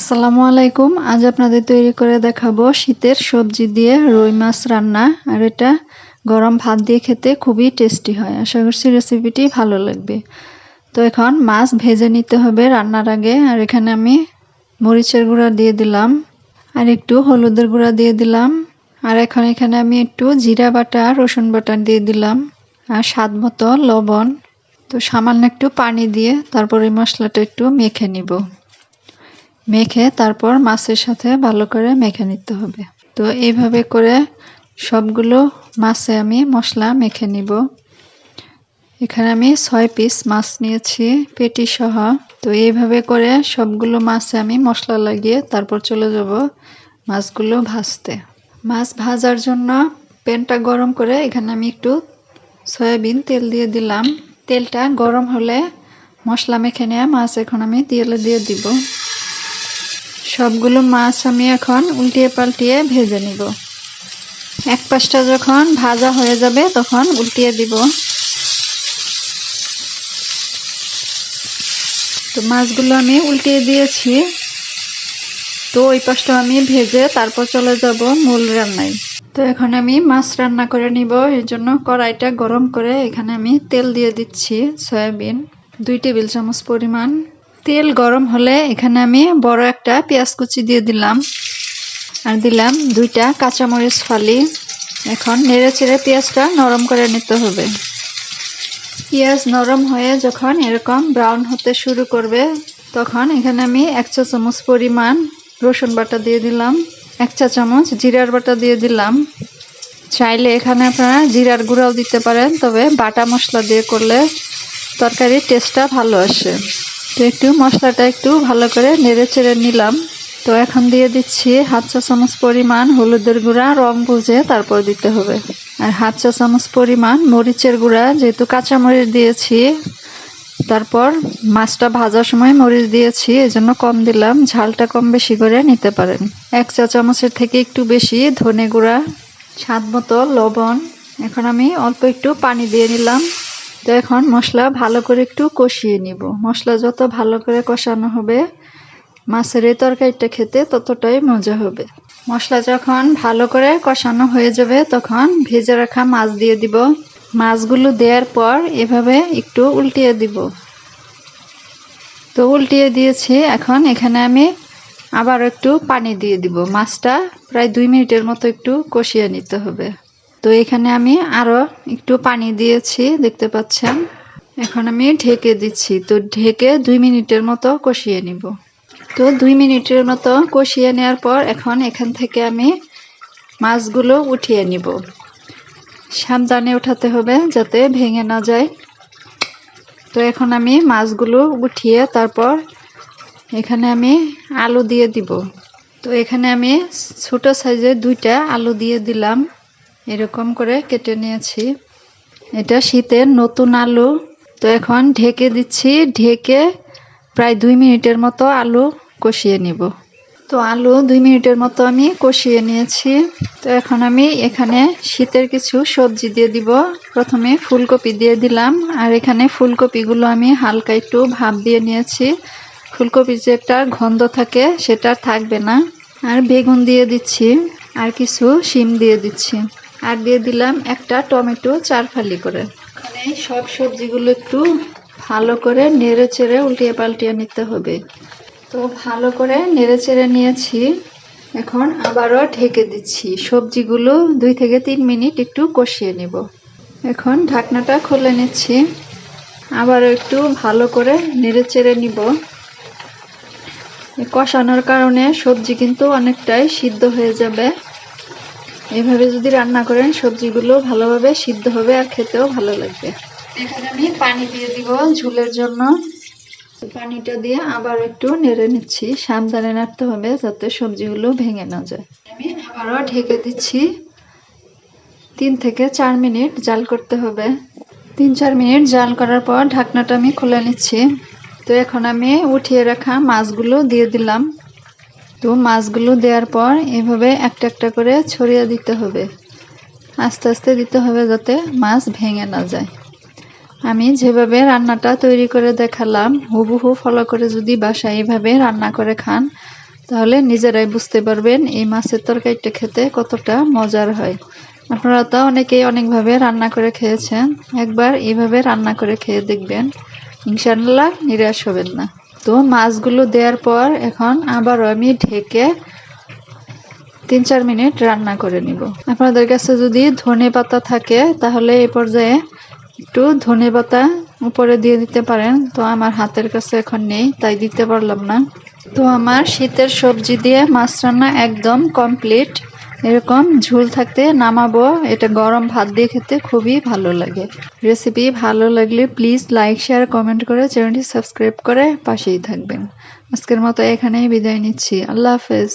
আসসালামু আলাইকুম। আজ আপনাদের তৈরি করে দেখাবো শীতের সবজি দিয়ে রুই মাছ রান্না। আর এটা গরম ভাত দিয়ে খেতে খুবই টেস্টি হয়। আশা করছি রেসিপিটি ভালো লাগবে। তো এখন মাছ ভেজে নিতে হবে রান্নার আগে। আর এখানে আমি মরিচের গুঁড়া দিয়ে দিলাম। আর একটু হলুদের গুঁড়া দিয়ে দিলাম। আর এখন এখানে আমি একটু জিরা বাটা, রসুন বাটা দিয়ে দিলাম। আর স্বাদ মতো লবণ। তো সামান্য একটু পানি দিয়ে তারপরে মশলাটা একটু মেখে নিব। মেখে তারপর মাছের সাথে ভালো করে মেখে নিতে হবে। তো এইভাবে করে সবগুলো মাছে আমি মশলা মেখে নিব। এখানে আমি ছয় পিস মাছ নিয়েছি, পেটি সহ। তো এইভাবে করে সবগুলো মাছে আমি মশলা লাগিয়ে তারপর চলে যাব মাছগুলো ভাজতে। মাছ ভাজার জন্য প্যানটা গরম করে এখানে আমি একটু সয়াবিন তেল দিয়ে দিলাম। তেলটা গরম হলে মশলা মেখে নেওয়া মাছ এখন আমি তেলে দিয়ে দিব। সবগুলো মাছ আমি এখন উল্টিয়ে পাল্টিয়ে ভেজে নিব। এক পাশটা যখন ভাজা হয়ে যাবে, তখন উল্টিয়ে দিব। তো মাছগুলো আমি উল্টিয়ে দিয়েছি। তো ওই পাশটা আমি ভেজে তারপর চলে যাব মূল রান্নায়। তো এখন আমি মাছ রান্না করে নিব। এর জন্য কড়াইটা গরম করে এখানে আমি তেল দিয়ে দিচ্ছি, সয়াবিন, দুই টেবিল চামচ পরিমাণ তেল গরম হলে এখানে আমি বড় একটা পেঁয়াজ কুচি দিয়ে দিলাম। আর দিলাম দুইটা কাঁচামরিচ ফালি। এখন নেড়ে চেড়ে পেঁয়াজটা নরম করে নিতে হবে। পেঁয়াজ নরম হয়ে যখন এরকম ব্রাউন হতে শুরু করবে, তখন এখানে আমি এক চা চামচ পরিমাণ রসুন বাটা দিয়ে দিলাম। এক চা চামচ জিরার বাটা দিয়ে দিলাম। চাইলে এখানে আপনারা জিরার গুঁড়াও দিতে পারেন, তবে বাটা মশলা দিয়ে করলে তরকারির টেস্টটা ভালো আসে। তো একটু মশলাটা একটু ভালো করে নেড়ে চেড়ে নিলাম। তো এখন দিয়ে দিচ্ছি হাত চা চামচ পরিমাণ হলুদের গুঁড়া, রং বুঝে তারপর দিতে হবে। আর হাত চা চামচ পরিমাণ মরিচের গুঁড়া, যেহেতু কাঁচা মরিচ দিয়েছি, তারপর মাছটা ভাজার সময় মরিচ দিয়েছি, এজন্য কম দিলাম। ঝালটা কম বেশি করে নিতে পারেন। এক চা চামচের থেকে একটু বেশি ধনে গুঁড়া, স্বাদ মতো লবণ। এখন আমি অল্প একটু পানি দিয়ে নিলাম। তো এখন মশলা ভালো করে একটু কষিয়ে নিব। মশলা যত ভালো করে কষানো হবে, মাছের এই তরকারিটা খেতে ততটাই মজা হবে। মশলা যখন ভালো করে কষানো হয়ে যাবে, তখন ভেজে রাখা মাছ দিয়ে দিব। মাছগুলো দেওয়ার পর এভাবে একটু উল্টিয়ে দিব। তো উল্টিয়ে দিয়েছি, এখন এখানে আমি আবার একটু পানি দিয়ে দিব। মাছটা প্রায় দুই মিনিটের মতো একটু কষিয়ে নিতে হবে। তো এখানে আমি আরও একটু পানি দিয়েছি, দেখতে পাচ্ছেন। এখন আমি ঢেকে দিচ্ছি, তো ঢেকে দুই মিনিটের মতো কষিয়ে নিব। তো দুই মিনিটের মতো কষিয়ে নেওয়ার পর এখন এখান থেকে আমি মাছগুলো উঠিয়ে নিব। সাবধানে উঠাতে হবে যাতে ভেঙে না যায়। তো এখন আমি মাছগুলো উঠিয়ে তারপর এখানে আমি আলু দিয়ে দিব। তো এখানে আমি ছোটো সাইজের দুইটা আলু দিয়ে দিলাম। এরকম করে কেটে নিয়েছি। এটা শীতের নতুন আলু। তো এখন ঢেকে দিচ্ছি, ঢেকে প্রায় দুই মিনিটের মতো আলু কষিয়ে নিব। তো আলু দুই মিনিটের মতো আমি কষিয়ে নিয়েছি। তো এখন আমি এখানে শীতের কিছু সবজি দিয়ে দিব। প্রথমে ফুলকপি দিয়ে দিলাম। আর এখানে ফুলকপিগুলো আমি হালকা একটু ভাপ দিয়ে নিয়েছি। ফুলকপির যে একটা গন্ধ থাকে সেটা থাকবে না। আর বেগুন দিয়ে দিচ্ছি। আর কিছু শিম দিয়ে দিচ্ছি। আর দিয়ে দিলাম একটা টমেটো চার ফালি করে। সব সবজিগুলো একটু ভালো করে নেড়ে চেড়ে উল্টিয়ে পাল্টিয়ে নিতে হবে। তো ভালো করে নেড়ে চেড়ে নিয়েছি। এখন আবারও ঢেকে দিচ্ছি। সবজিগুলো দুই থেকে তিন মিনিট একটু কষিয়ে নিব। এখন ঢাকনাটা খুলে নিচ্ছি। আবারও একটু ভালো করে নেড়ে চেড়ে নিব। কষানোর কারণে সবজি কিন্তু অনেকটাই সিদ্ধ হয়ে যাবে। এভাবে যদি রান্না করেন, সবজিগুলো ভালোভাবে সিদ্ধ হবে আর খেতেও ভালো লাগবে। এখানে আমি পানি দিয়ে দিব ঝুলের জন্য। পানিটা দিয়ে আবার একটু নেড়ে নিচ্ছি। সাবধানে নাড়তে হবে যাতে সবজিগুলো ভেঙে না যায়। আমি আবারও ঢেকে দিচ্ছি। তিন থেকে চার মিনিট জাল করতে হবে। তিন চার মিনিট জাল করার পর ঢাকনাটা আমি খুলে নিচ্ছি। তো এখন আমি উঠিয়ে রাখা মাছগুলো দিয়ে দিলাম। তো মাছগুলো দেওয়ার পর এভাবে একটা একটা করে ছড়িয়ে দিতে হবে। আস্তে আস্তে দিতে হবে যাতে মাছ ভেঙে না যায়। আমি যেভাবে রান্নাটা তৈরি করে দেখালাম, হুবহু ফলো করে যদি বাসায় এইভাবে রান্না করে খান, তাহলে নিজেরাই বুঝতে পারবেন এই মাছের তরকারিটা খেতে কতটা মজার হয়। আপনারা তো অনেকেই অনেকভাবে রান্না করে খেয়েছেন, একবার এইভাবে রান্না করে খেয়ে দেখবেন। ইনশাল্লাহ নিরাশ হবেন না। তো মাছগুলো দেওয়ার পর এখন আবারও আমি ঢেকে তিন চার মিনিট রান্না করে নিব। আপনাদের কাছে যদি ধনে পাতা থাকে, তাহলে এই পর্যায়ে একটু ধনে পাতা উপরে দিয়ে দিতে পারেন। তো আমার হাতের কাছে এখন নেই, তাই দিতে পারলাম না। তো আমার শীতের সবজি দিয়ে মাছ রান্না একদম কমপ্লিট। এরকম ঝুল থাকতে নামাবো, এটা গরম ভাত দিয়ে খেতে খুবই ভালো লাগে। রেসিপি ভালো লাগলে প্লিজ লাইক শেয়ার কমেন্ট করে চ্যানেলটি সাবস্ক্রাইব করে পাশেই থাকবেন। আজকের মতো এখানেই বিদায় নিচ্ছি। আল্লাহ হাফেজ।